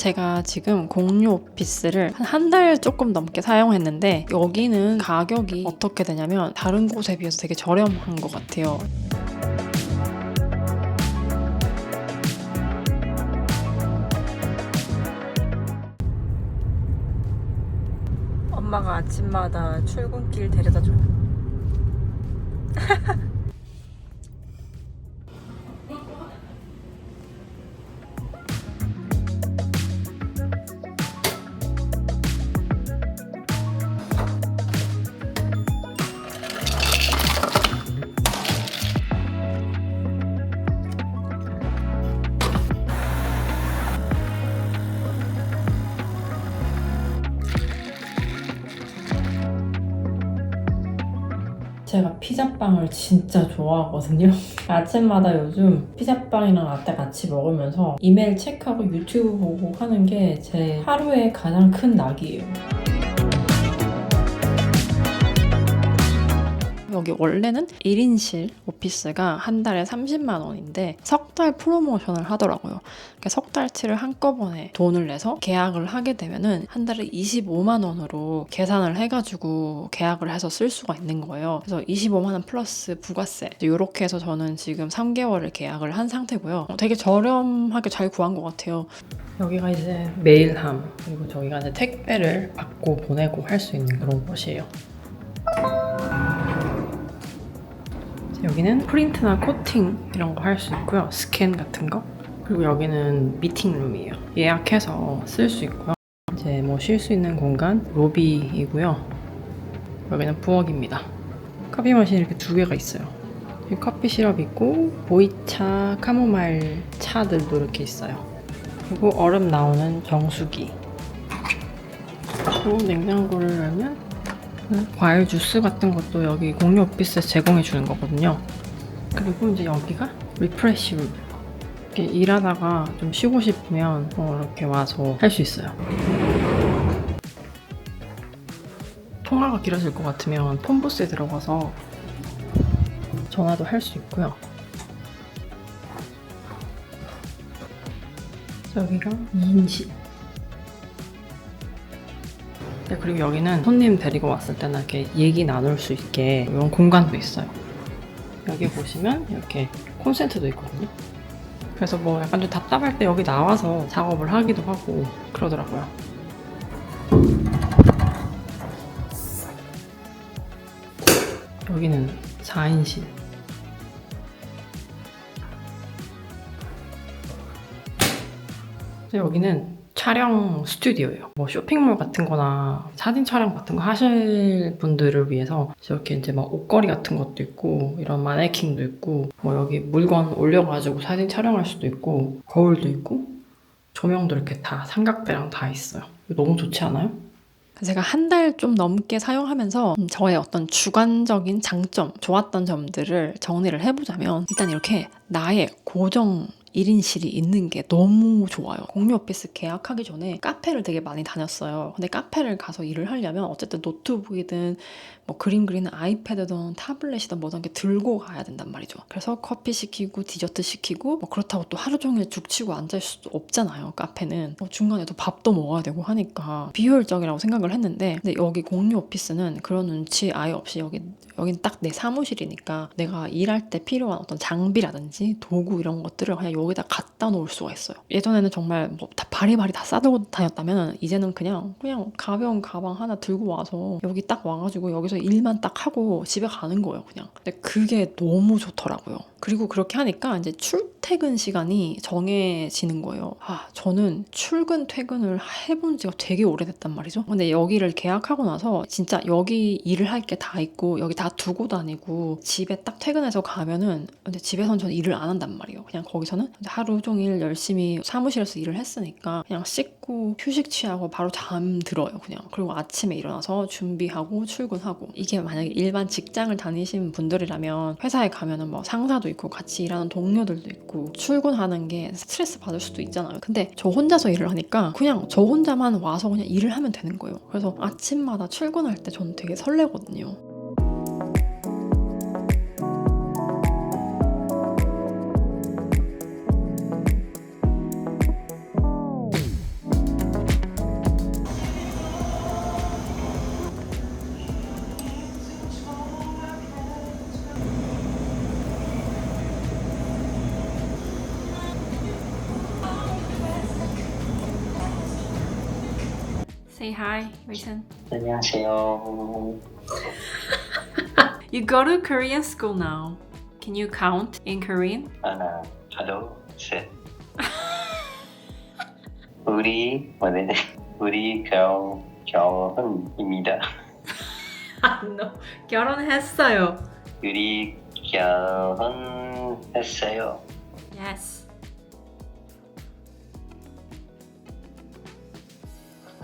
제가 지금 공유 오피스를 한한달 조금 넘게 사용했는데 여기는 가격이 어떻게 되냐면 다른 곳에 비해서 되게 저렴한 것 같아요. 엄마가 아침마다 출근길 데려다 줘 피자빵을 진짜 좋아하거든요. 아침마다 요즘 피자빵이랑 라떼 같이 먹으면서 이메일 체크하고 유튜브 보고 하는 게 제 하루의 가장 큰 낙이에요. 여기 원래는 1인실 오피스가 한 달에 30만 원인데 석 달 프로모션을 하더라고요. 그러니까 석 달치를 한꺼번에 돈을 내서 계약을 하게 되면은 한 달에 25만 원으로 계산을 해가지고 계약을 해서 쓸 수가 있는 거예요. 그래서 25만 원 플러스 부가세 이렇게 해서 저는 지금 3개월을 계약을 한 상태고요. 어, 되게 저렴하게 잘 구한 것 같아요. 여기가 이제 메일함 그리고 저희가 이제 택배를 받고 보내고 할 수 있는 그런 곳이에요. 여기는 프린트나 코팅 이런 거 할 수 있고요. 스캔 같은 거. 그리고 여기는 미팅룸이에요. 예약해서 쓸 수 있고요. 이제 뭐 쉴 수 있는 공간 로비이고요. 여기는 부엌입니다. 커피 머신 이렇게 두 개가 있어요. 커피 시럽 있고 보이차, 카모마일 차들도 이렇게 있어요. 그리고 얼음 나오는 정수기. 그리고 냉장고를 열면 과일 주스 같은 것도 여기 공유 오피스에서 제공해 주는 거거든요. 그리고 이제 여기가 리프레시 룸. 이렇게 일하다가 좀 쉬고 싶으면 어, 이렇게 와서 할 수 있어요. 통화가 길어질 것 같으면 폰부스에 들어가서 전화도 할 수 있고요. 여기가 2인실. 네, 그리고 여기는 손님 데리고 왔을 때나 이렇게 얘기 나눌 수 있게 이런 공간도 있어요. 여기 보시면 이렇게 콘센트도 있거든요. 그래서 뭐 약간 좀 답답할 때 여기 나와서 작업을 하기도 하고 그러더라고요. 여기는 4인실. 여기는 촬영 스튜디오예요. 뭐 쇼핑몰 같은 거나 사진 촬영 같은 거 하실 분들을 위해서 이렇게 이제 막 옷걸이 같은 것도 있고 이런 마네킹도 있고 뭐 여기 물건 올려가지고 사진 촬영할 수도 있고 거울도 있고 조명도 이렇게 다 삼각대랑 다 있어요. 너무 좋지 않아요? 제가 한 달 좀 넘게 사용하면서 저의 어떤 주관적인 장점, 좋았던 점들을 정리를 해보자면 일단 이렇게 나의 고정 1인실이 있는 게 너무 좋아요. 공유 오피스 계약하기 전에 카페를 되게 많이 다녔어요. 근데 카페를 가서 일을 하려면 어쨌든 노트북이든 뭐 그림 그리는 아이패드든 타블렛이든 뭐든 게 들고 가야 된단 말이죠. 그래서 커피 시키고 디저트 시키고 뭐 그렇다고 또 하루 종일 죽치고 앉아 있을 수도 없잖아요. 카페는 뭐 중간에 또 밥도 먹어야 되고 하니까 비효율적이라고 생각을 했는데 근데 여기 공유 오피스는 그런 눈치 아예 없이 여기 여긴 딱 내 사무실이니까 내가 일할 때 필요한 어떤 장비라든지 도구 이런 것들을 그냥 여기다 갖다 놓을 수가 있어요. 예전에는 정말 뭐 다 바리바리 다 싸들고 다녔다면 이제는 그냥 그냥 가벼운 가방 하나 들고 와서 여기 딱 와가지고 여기서 일만 딱 하고 집에 가는 거예요, 그냥. 근데 그게 너무 좋더라고요. 그리고 그렇게 하니까 이제 출퇴근 시간이 정해지는 거예요. 아, 저는 출근 퇴근을 해본 지가 되게 오래됐단 말이죠. 근데 여기를 계약하고 나서 진짜 여기 일을 할 게 다 있고 여기 다 두고 다니고 집에 딱 퇴근해서 가면은 근데 집에서는 저는 일을 안 한단 말이에요. 그냥 거기서는 하루 종일 열심히 사무실에서 일을 했으니까 그냥 씻고 휴식 취하고 바로 잠 들어요. 그냥 그리고 아침에 일어나서 준비하고 출근하고 이게 만약에 일반 직장을 다니신 분들이라면 회사에 가면은 뭐 상사도 있고 같이 일하는 동료들도 있고 출근하는 게 스트레스 받을 수도 있잖아요. 근데 저 혼자서 일을 하니까 그냥 저 혼자만 와서 그냥 일을 하면 되는 거예요. 그래서 아침마다 출근할 때 저는 되게 설레거든요. Say hi, Wei-sun. 안녕하세요. You go to Korean school now. Can you count in Korean? 하나, 둘, 셋. 우리 뭐네? 우리 결 결혼입니다. 아, no. 결혼했어요. 우리 결혼했어요. Yes.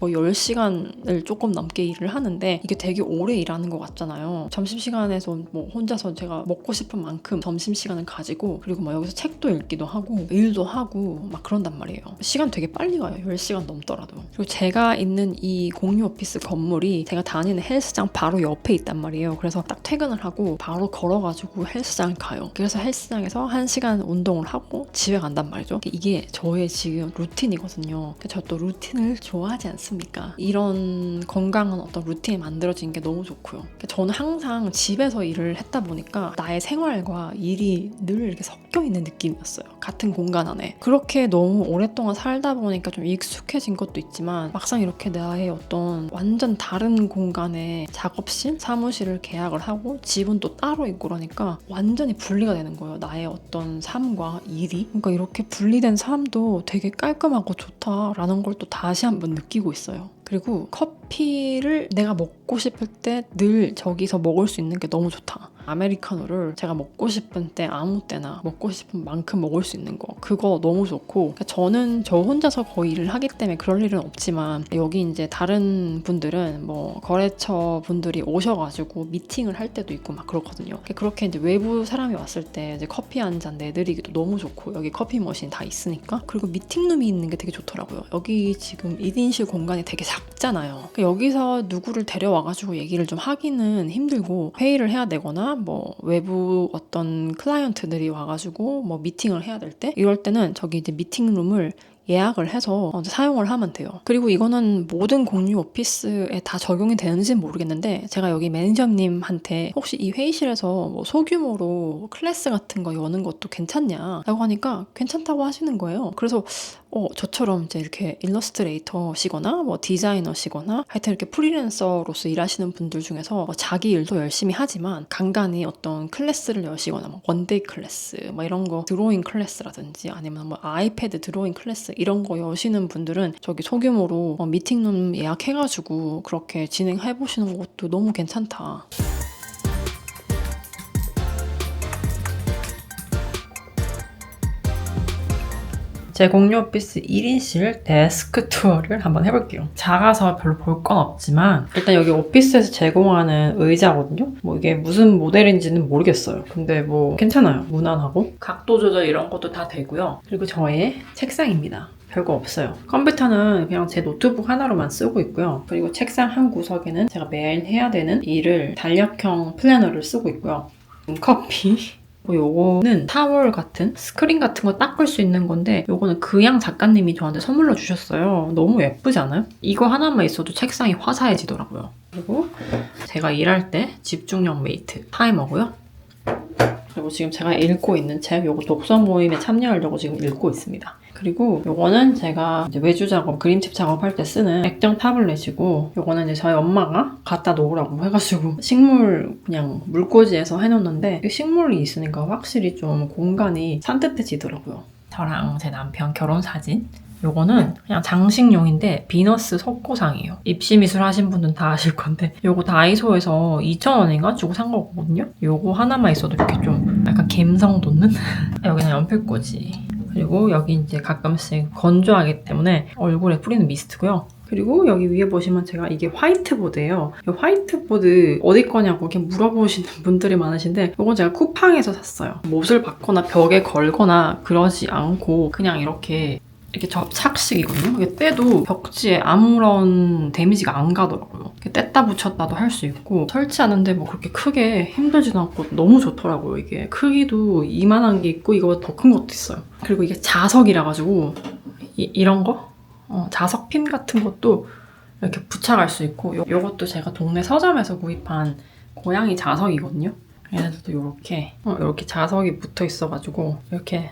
뭐 10시간을 조금 넘게 일을 하는데 이게 되게 오래 일하는 것 같잖아요. 점심시간에서 뭐 혼자서 제가 먹고 싶은 만큼 점심시간을 가지고 그리고 막 여기서 책도 읽기도 하고 일도 하고 막 그런단 말이에요. 시간 되게 빨리 가요. 10시간 넘더라도. 그리고 제가 있는 이 공유 오피스 건물이 제가 다니는 헬스장 바로 옆에 있단 말이에요. 그래서 딱 퇴근을 하고 바로 걸어가지고 헬스장을 가요. 그래서 헬스장에서 1시간 운동을 하고 집에 간단 말이죠. 이게 저의 지금 루틴이거든요. 저 또 루틴을 좋아하지 않습니 까? 이런 건강한 어떤 루틴이 만들어진 게 너무 좋고요. 저는 항상 집에서 일을 했다 보니까 나의 생활과 일이 늘 이렇게 섞여 있는 느낌이었어요. 같은 공간 안에. 그렇게 너무 오랫동안 살다 보니까 좀 익숙해진 것도 있지만 막상 이렇게 나의 어떤 완전 다른 공간에 작업실, 사무실을 계약을 하고 집은 또 따로 있고 그러니까 완전히 분리가 되는 거예요. 나의 어떤 삶과 일이. 그러니까 이렇게 분리된 삶도 되게 깔끔하고 좋다라는 걸 또 다시 한번 느끼고 있어요. 있어요. 그리고 커피를 내가 먹고 싶을 때 늘 저기서 먹을 수 있는 게 너무 좋다. 아메리카노를 제가 먹고 싶은 때 아무 때나 먹고 싶은 만큼 먹을 수 있는 거. 그거 너무 좋고 그러니까 저는 저 혼자서 거의 일을 하기 때문에 그럴 일은 없지만 여기 이제 다른 분들은 뭐 거래처 분들이 오셔가지고 미팅을 할 때도 있고 막 그렇거든요. 그렇게 이제 외부 사람이 왔을 때 이제 커피 한 잔 내드리기도 너무 좋고 여기 커피 머신 다 있으니까. 그리고 미팅룸이 있는 게 되게 좋더라고요. 여기 지금 1인실 공간이 되게 작 잖아요 그러니까 여기서 누구를 데려와가지고 얘기를 좀 하기는 힘들고 회의를 해야 되거나 뭐 외부 어떤 클라이언트들이 와가지고 뭐 미팅을 해야 될 때 이럴 때는 저기 이제 미팅룸을 예약을 해서 사용을 하면 돼요. 그리고 이거는 모든 공유 오피스에 다 적용이 되는지는 모르겠는데 제가 여기 매니저님한테 혹시 이 회의실에서 뭐 소규모로 클래스 같은 거 여는 것도 괜찮냐 라고 하니까 괜찮다고 하시는 거예요. 그래서 어, 저처럼 이제 이렇게 일러스트레이터시거나 뭐 디자이너시거나 하여튼 이렇게 프리랜서로서 일하시는 분들 중에서 뭐 자기 일도 열심히 하지만 간간히 어떤 클래스를 여시거나 뭐 원데이 클래스 뭐 이런 거 드로잉 클래스라든지 아니면 뭐 아이패드 드로잉 클래스 이런 거 여시는 분들은 저기 소규모로 어, 미팅룸 예약해가지고 그렇게 진행해 보시는 것도 너무 괜찮다. 제 공유 오피스 1인실 데스크 투어를 한번 해볼게요. 작아서 별로 볼 건 없지만 일단 여기 오피스에서 제공하는 의자거든요. 뭐 이게 무슨 모델인지는 모르겠어요. 근데 뭐 괜찮아요. 무난하고 각도 조절 이런 것도 다 되고요. 그리고 저의 책상입니다. 별거 없어요. 컴퓨터는 그냥 제 노트북 하나로만 쓰고 있고요. 그리고 책상 한 구석에는 제가 매일 해야 되는 일을 달력형 플래너를 쓰고 있고요. 음, 커피, 뭐 요거는 타월 같은 스크린 같은 거 닦을 수 있는 건데 요거는 그양 작가님이 저한테 선물로 주셨어요. 너무 예쁘지 않아요? 이거 하나만 있어도 책상이 화사해지더라고요. 그리고 제가 일할 때 집중력 메이트 타이머고요. 그리고 지금 제가 읽고 있는 책 요거 독서 모임에 참여하려고 지금 읽고 있습니다. 그리고 요거는 제가 외주 작업, 그림책 작업할 때 쓰는 액정 타블렛이고 요거는 이제 저희 엄마가 갖다 놓으라고 해가지고 식물 그냥 물꽂이에서 해놓는데 이 식물이 있으니까 확실히 좀 공간이 산뜻해지더라고요. 저랑 제 남편 결혼 사진 요거는 그냥 장식용인데 비너스 석고상이에요. 입시미술 하신 분들은 다 아실 건데 요거 다이소에서 2,000원인가 주고 산 거거든요. 요거 하나만 있어도 이렇게 좀 약간 감성 돋는? 여기는 연필꽂이 그리고 여기 이제 가끔씩 건조하기 때문에 얼굴에 뿌리는 미스트고요. 그리고 여기 위에 보시면 제가 이게 화이트보드예요. 이 화이트보드 어디 거냐고 이렇게 물어보시는 분들이 많으신데 이건 제가 쿠팡에서 샀어요. 못을 받거나 벽에 걸거나 그러지 않고 그냥 이렇게 이렇게 저 착식이거든요. 이게 떼도 벽지에 아무런 데미지가 안 가더라고요. 뗐다 붙였다도 할 수 있고 설치하는데 뭐 그렇게 크게 힘들지도 않고 너무 좋더라고요. 이게 크기도 이만한 게 있고 이거보다 더 큰 것도 있어요. 그리고 이게 자석이라 가지고 이, 런 거? 어, 자석 핀 같은 것도 이렇게 부착할 수 있고 요, 요것도 제가 동네 서점에서 구입한 고양이 자석이거든요. 얘네들도 이렇게 어, 이렇게 자석이 붙어 있어가지고 이렇게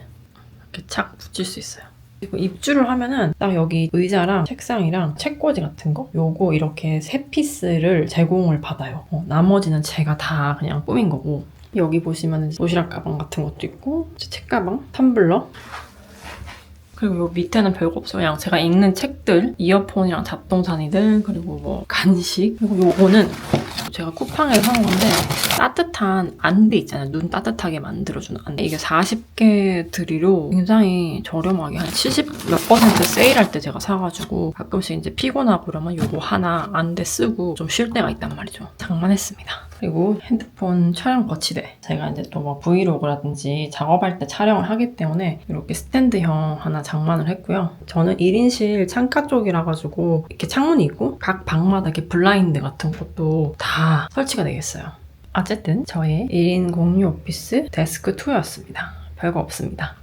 이렇게 착 붙일 수 있어요. 입주를 하면은 딱 여기 의자랑 책상이랑 책꽂이 같은 거? 요거 이렇게 세 피스를 제공을 받아요. 어, 나머지는 제가 다 그냥 꾸민 거고. 여기 보시면 도시락 가방 같은 것도 있고 책 가방, 텀블러 그리고 요 밑에는 별거 없어요. 그냥 제가 읽는 책들, 이어폰이랑 잡동사니들, 그리고 뭐 간식. 그리고 요거는 제가 쿠팡에서 산 건데 따뜻한 안대 있잖아요. 눈 따뜻하게 만들어주는 안대. 이게 40개 들이로 굉장히 저렴하게 한 70 몇 퍼센트 세일할 때 제가 사가지고 가끔씩 이제 피곤하고 그러면 요거 하나 안대 쓰고 좀 쉴 때가 있단 말이죠. 장만했습니다. 그리고 핸드폰 촬영 거치대. 제가 이제 또 뭐 브이로그라든지 작업할 때 촬영을 하기 때문에 이렇게 스탠드형 하나 장만을 했고요. 저는 1인실 창가 쪽이라 가지고 이렇게 창문이 있고 각 방마다 이렇게 블라인드 같은 것도 다 설치가 되겠어요. 어쨌든 저의 1인 공유 오피스 데스크 2였습니다. 별거 없습니다.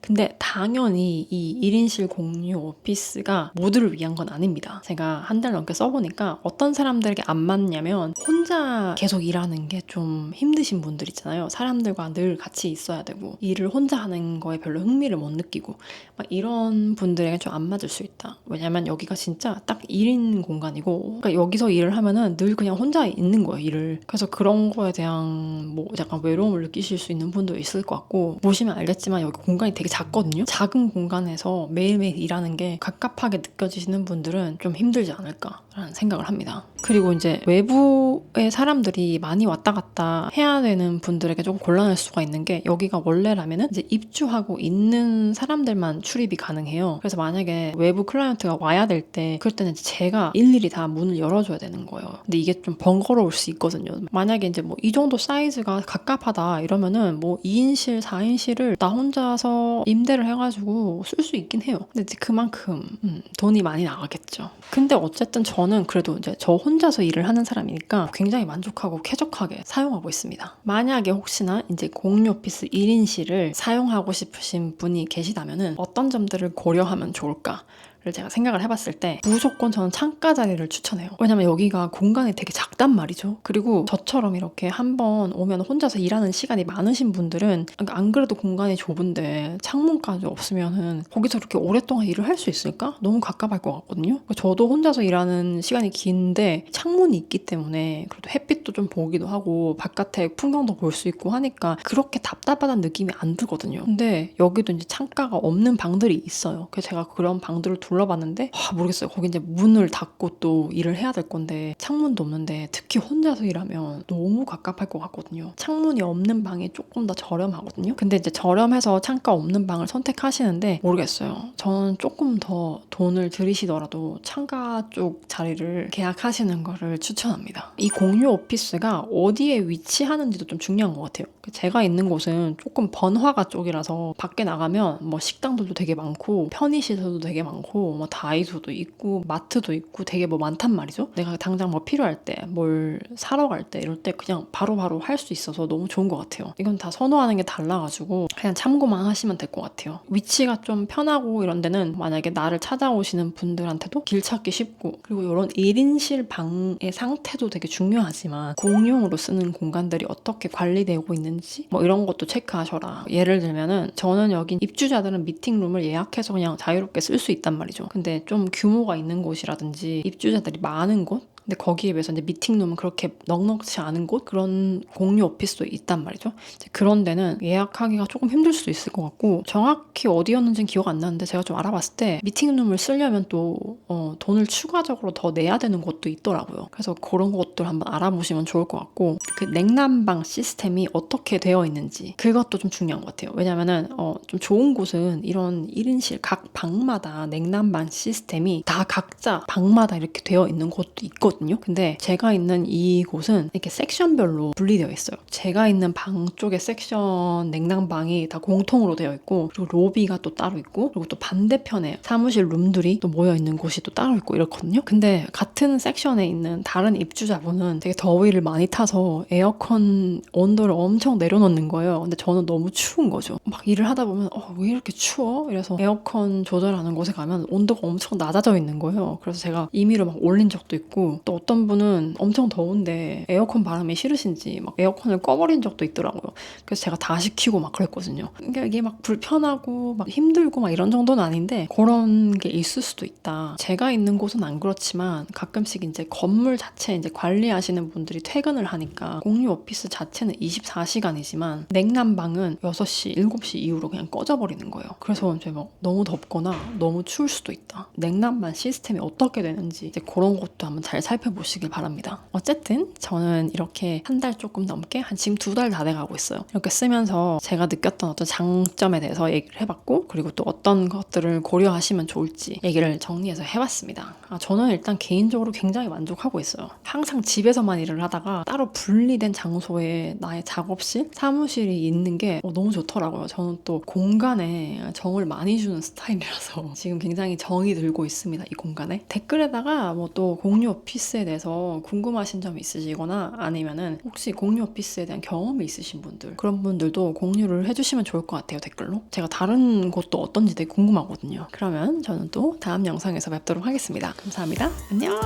근데 당연히 이 1인실 공유 오피스가 모두를 위한 건 아닙니다. 제가 한 달 넘게 써보니까 어떤 사람들에게 안 맞냐면 혼자 계속 일하는 게 좀 힘드신 분들 있잖아요. 사람들과 늘 같이 있어야 되고 일을 혼자 하는 거에 별로 흥미를 못 느끼고 막 이런 분들에게 좀 안 맞을 수 있다. 왜냐면 여기가 진짜 딱 1인 공간이고 그러니까 여기서 일을 하면은 늘 그냥 혼자 있는 거예요, 일을. 그래서 그런 거에 대한 뭐 약간 외로움을 느끼실 수 있는 분도 있을 것 같고 보시면 알겠지만 여기 공간이 되게 작거든요. 작은 공간에서 매일매일 일하는 게 갑갑하게 느껴지시는 분들은 좀 힘들지 않을까라는 생각을 합니다. 그리고 이제 외부의 사람들이 많이 왔다 갔다 해야 되는 분들에게 조금 곤란할 수가 있는 게 여기가 원래라면은 이제 입주하고 있는 사람들만 출입이 가능해요. 그래서 만약에 외부 클라이언트가 와야 될 때 그럴 때는 제가 일일이 다 문을 열어줘야 되는 거예요. 근데 이게 좀 번거로울 수 있거든요. 만약에 이제 뭐 이 정도 사이즈가 갑갑하다 이러면은 뭐 2인실, 4인실을 나 혼자서 임대를 해가지고 쓸 수 있긴 해요. 근데 이제 그만큼 음, 돈이 많이 나가겠죠. 근데 어쨌든 저는 그래도 이제 저 혼자서 일을 하는 사람이니까 굉장히 만족하고 쾌적하게 사용하고 있습니다. 만약에 혹시나 이제 공유 오피스 1인실을 사용하고 싶으신 분이 계시다면은 어떤 점들을 고려하면 좋을까? 를 제가 생각을 해봤을 때 무조건 저는 창가 자리를 추천해요. 왜냐면 여기가 공간이 되게 작단 말이죠. 그리고 저처럼 이렇게 한 번 오면 혼자서 일하는 시간이 많으신 분들은 그러니까 안 그래도 공간이 좁은데 창문까지 없으면은 거기서 이렇게 오랫동안 일을 할 수 있을까? 너무 갑갑할 것 같거든요. 그러니까 저도 혼자서 일하는 시간이 긴데 창문이 있기 때문에 그래도 햇 빛도 좀 보기도 하고 바깥에 풍경도 볼 수 있고 하니까 그렇게 답답하다는 느낌이 안 들거든요. 근데 여기도 이제 창가가 없는 방들이 있어요. 그래서 제가 그런 방들을 둘러봤는데 아, 모르겠어요. 거기 이제 문을 닫고 또 일을 해야 될 건데 창문도 없는데 특히 혼자서 일하면 너무 갑갑할 것 같거든요. 창문이 없는 방이 조금 더 저렴하거든요. 근데 이제 저렴해서 창가 없는 방을 선택하시는데 모르겠어요. 저는 조금 더 돈을 들이시더라도 창가 쪽 자리를 계약하시는 거를 추천합니다. 이 공유 오피스가 어디에 위치하는지도 좀 중요한 것 같아요. 제가 있는 곳은 조금 번화가 쪽이라서 밖에 나가면 뭐 식당들도 되게 많고 편의시설도 되게 많고 뭐 다이소도 있고 마트도 있고 되게 뭐 많단 말이죠. 내가 당장 뭐 필요할 때 뭘 사러 갈 때 이럴 때 그냥 바로바로 할 수 있어서 너무 좋은 것 같아요. 이건 다 선호하는 게 달라가지고 그냥 참고만 하시면 될 것 같아요. 위치가 좀 편하고 이런 데는 만약에 나를 찾아오시는 분들한테도 길 찾기 쉽고 그리고 이런 1인실 방의 상태도 되게 중요하지만 공용으로 쓰는 공간들이 어떻게 관리되고 있는지 뭐 이런 것도 체크하셔라. 예를 들면은 저는 여기 입주자들은 미팅룸을 예약해서 그냥 자유롭게 쓸 수 있단 말이죠. 근데 좀 규모가 있는 곳이라든지 입주자들이 많은 곳 근데 거기에 비해서 이제 미팅룸은 그렇게 넉넉지 않은 곳 그런 공유 오피스도 있단 말이죠. 그런 데는 예약하기가 조금 힘들 수도 있을 것 같고 정확히 어디였는지는 기억 안 나는데 제가 좀 알아봤을 때 미팅룸을 쓰려면 또 어, 돈을 추가적으로 더 내야 되는 곳도 있더라고요. 그래서 그런 것들 한번 알아보시면 좋을 것 같고 그 냉난방 시스템이 어떻게 되어 있는지 그것도 좀 중요한 것 같아요. 왜냐면은 어, 좀 좋은 곳은 이런 1인실 각 방마다 냉난방 시스템이 다 각자 방마다 이렇게 되어 있는 곳도 있거든요. 근데 제가 있는 이곳은 이렇게 섹션별로 분리되어 있어요. 제가 있는 방 쪽에 섹션 냉난방이 다 공통으로 되어 있고 그리고 로비가 또 따로 있고 그리고 또 반대편에 사무실 룸들이 또 모여 있는 곳이 또 따로 있고 이렇거든요. 근데 같은 섹션에 있는 다른 입주자분은 되게 더위를 많이 타서 에어컨 온도를 엄청 내려놓는 거예요. 근데 저는 너무 추운 거죠. 막 일을 하다 보면 어, 왜 이렇게 추워? 이래서 에어컨 조절하는 곳에 가면 온도가 엄청 낮아져 있는 거예요. 그래서 제가 임의로 막 올린 적도 있고 또 어떤 분은 엄청 더운데 에어컨 바람이 싫으신지 막 에어컨을 꺼버린 적도 있더라고요. 그래서 제가 다 시 키고 막 그랬거든요. 그러니까 이게 막 불편하고 막 힘들고 막 이런 정도는 아닌데 그런 게 있을 수도 있다. 제가 있는 곳은 안 그렇지만 가끔씩 이제 건물 자체 이제 관리하시는 분들이 퇴근을 하니까 공유 오피스 자체는 24시간이지만 냉난방은 6시, 7시 이후로 그냥 꺼져버리는 거예요. 그래서 이제 막 너무 덥거나 너무 추울 수도 있다. 냉난방 시스템이 어떻게 되는지 이제 그런 것도 한번 잘 살펴보시길 바랍니다. 어쨌든 저는 이렇게 한 달 조금 넘게 한 지금 두 달 다 돼가고 있어요. 이렇게 쓰면서 제가 느꼈던 어떤 장점에 대해서 얘기를 해봤고 그리고 또 어떤 것들을 고려하시면 좋을지 얘기를 정리해서 해봤습니다. 아, 저는 일단 개인적으로 굉장히 만족하고 있어요. 항상 집에서만 일을 하다가 따로 분리된 장소에 나의 작업실, 사무실이 있는 게 어, 너무 좋더라고요. 저는 또 공간에 정을 많이 주는 스타일이라서 지금 굉장히 정이 들고 있습니다. 이 공간에. 댓글에다가 뭐 또 공유 오피스에 대해서 궁금하신 점이 있으시거나 아니면은 혹시 공유 오피스에 대한 경험이 있으신 분들 그런 분들도 공유를 해주시면 좋을 것 같아요. 댓글로. 제가 다른 곳도 어떤지 되게 궁금하거든요. 그러면 저는 또 다음 영상에서 뵙도록 하겠습니다. 감사합니다. 안녕!